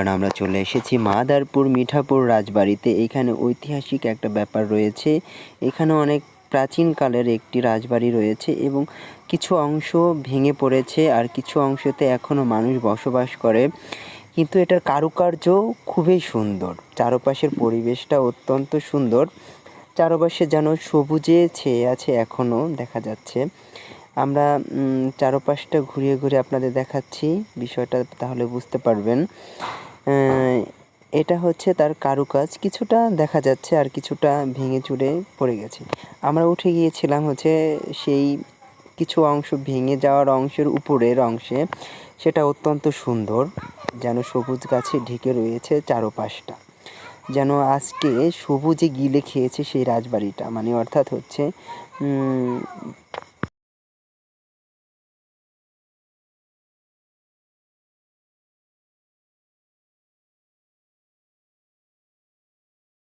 কারণ আমরা চলে এসেছি মাদারপুর মিঠাপুর রাজবাড়িতে। এখানে ঐতিহাসিক একটা ব্যাপার রয়েছে। এখানে অনেক প্রাচীনকালের একটি রাজবাড়ি রয়েছে এবং কিছু অংশ ভেঙে পড়েছে আর কিছু অংশতে এখনও মানুষ বসবাস করে। কিন্তু এটার কারুকার্য খুবই সুন্দর। চারপাশের পরিবেশটা অত্যন্ত সুন্দর। চারপাশে যেন সবুজে ছেয়ে আছে এখনও দেখা যাচ্ছে। আমরা চারপাশটা ঘুরিয়ে ঘুরিয়ে আপনাদের দেখাচ্ছি। বিষয়টা তাহলে বুঝতে পারবেন। এটা হচ্ছে তার কারুকাজ। কিছুটা দেখা যাচ্ছে আর কিছুটা ভেঙে চুরে পড়ে গেছে। আমরা উঠে গিয়েছিলাম হচ্ছে সেই কিছু অংশ ভেঙে যাওয়ার অংশের উপরের অংশে। সেটা অত্যন্ত সুন্দর, যেন সবুজ গাছে ঢেকে রয়েছে চারোপাশটা। যেন আজকে সবুজে গিলে খেয়েছে সেই রাজবাড়িটা। মানে অর্থাৎ হচ্ছে